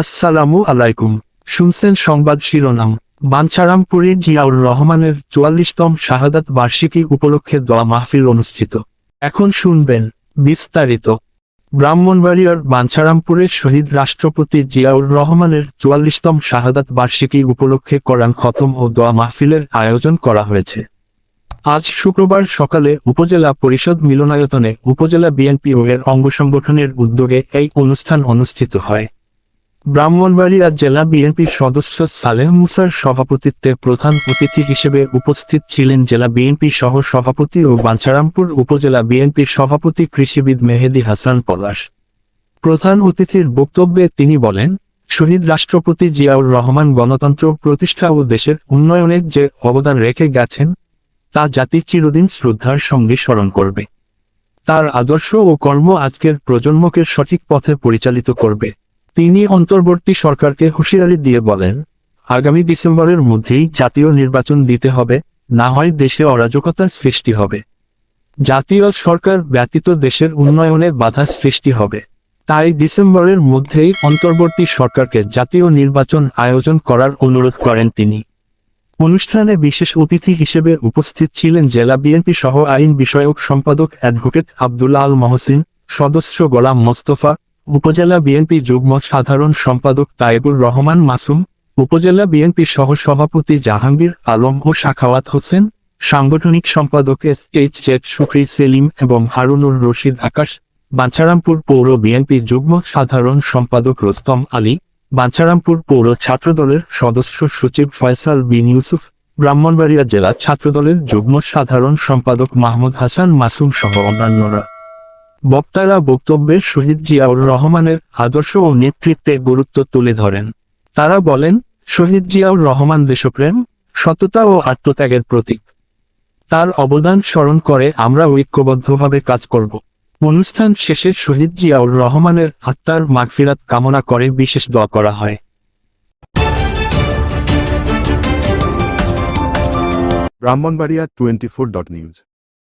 আসসালামু আলাইকুম। শুনছেন সংবাদ শিরোনাম। বাঞ্ছারামপুরে জিয়াউর রহমানের চুয়াল্লিশতম শাহাদাত বার্ষিকী উপলক্ষে দোয়া মাহফিল অনুষ্ঠিত। এখন শুনবেন বিস্তারিত। ব্রাহ্মণবাড়িয়ার বাঞ্ছারামপুরে শহীদ রাষ্ট্রপতি জিয়াউর রহমানের চুয়াল্লিশতম শাহাদাত বার্ষিকী উপলক্ষে কোরআন খতম ও দোয়া মাহফিলের আয়োজন করা হয়েছে। আজ শুক্রবার সকালে উপজেলা পরিষদ মিলনায়তনে উপজেলা বিএনপি ও এর অঙ্গ সংগঠনের উদ্যোগে এই অনুষ্ঠান অনুষ্ঠিত হয়। ব্রাহ্মণবাড়িয়া জেলা বিএনপির সদস্য সালেহ মুসার সভাপতিত্বে প্রধান অতিথি হিসেবে উপস্থিত ছিলেন জেলা বিএনপি সহ সভাপতি ও বাঞ্ছারামপুর উপজেলা বিএনপির সভাপতি কৃষিবিদ মেহেদি হাসান পলাশ। প্রধান অতিথির বক্তব্যে তিনি বলেন, শহীদ রাষ্ট্রপতি জিয়াউর রহমান গণতন্ত্র প্রতিষ্ঠা ও দেশের উন্নয়নে যে অবদান রেখে গেছেন, তা জাতি চিরদিন শ্রদ্ধার সঙ্গে স্মরণ করবে। তার আদর্শ ও কর্ম আজকের প্রজন্মকে সঠিক পথে পরিচালিত করবে। তিনি অন্তর্বর্তী সরকারকে হুঁশিয়ারি দিয়ে বলেন, আগামী ডিসেম্বরের মধ্যেই জাতীয় নির্বাচন দিতে হবে, না হয় দেশে অরাজকতার সৃষ্টি হবে। জাতীয় সরকার ব্যতীত দেশের উন্নয়নে বাধা সৃষ্টি হবে। তাই ডিসেম্বরের মধ্যেই অন্তর্বর্তী সরকারকে জাতীয় নির্বাচন আয়োজন করার অনুরোধ করেন তিনি। অনুষ্ঠানে বিশেষ অতিথি হিসেবে উপস্থিত ছিলেন জেলা বিএনপি সহ আইন বিষয়ক সম্পাদক অ্যাডভোকেট আব্দুল্লাহ আল মহসিন, সদস্য গোলাম মোস্তফা উপজেলা বিএনপি যুগ্ম সাধারণ সম্পাদক তায়েবুর রহমান মাসুম, উপজেলা বিএনপি সহ সভাপতি জাহাঙ্গীর আলম ও শাখাওয়াত হোসেন, সাংগঠনিক সম্পাদক S H Z Shukri Selim এবং হারুনুর রশিদ আকাশ, বাঞ্ছারামপুর পৌর বিএনপি যুগ্ম সাধারণ সম্পাদক রোস্তম আলী, বাঞ্ছারামপুর পৌর ছাত্রদলের সদস্য সচিব ফয়সাল বিন ইউসুফ, ব্রাহ্মণবাড়িয়া জেলা ছাত্রদলের যুগ্ম সাধারণ সম্পাদক মাহমুদ হাসান মাসুম সহ অন্যান্যরা। বক্তারা বক্তব্যে শহীদ জিয়াউর রহমানের আদর্শ ও নেতৃত্বে গুরুত্ব তুলে ধরেন। তারা বলেন, শহীদ জিয়াউর রহমান দেশপ্রেম, সততা ও আত্মত্যাগের প্রতীক। তার অবদান স্মরণ করে আমরা ঐক্যবদ্ধভাবে কাজ করব। অনুষ্ঠান শেষে শহীদ জিয়াউর রহমানের আত্মার মাগফিরাত কামনা করে বিশেষ দোয়া করা হয়। Brahmanbaria twenty four dot news.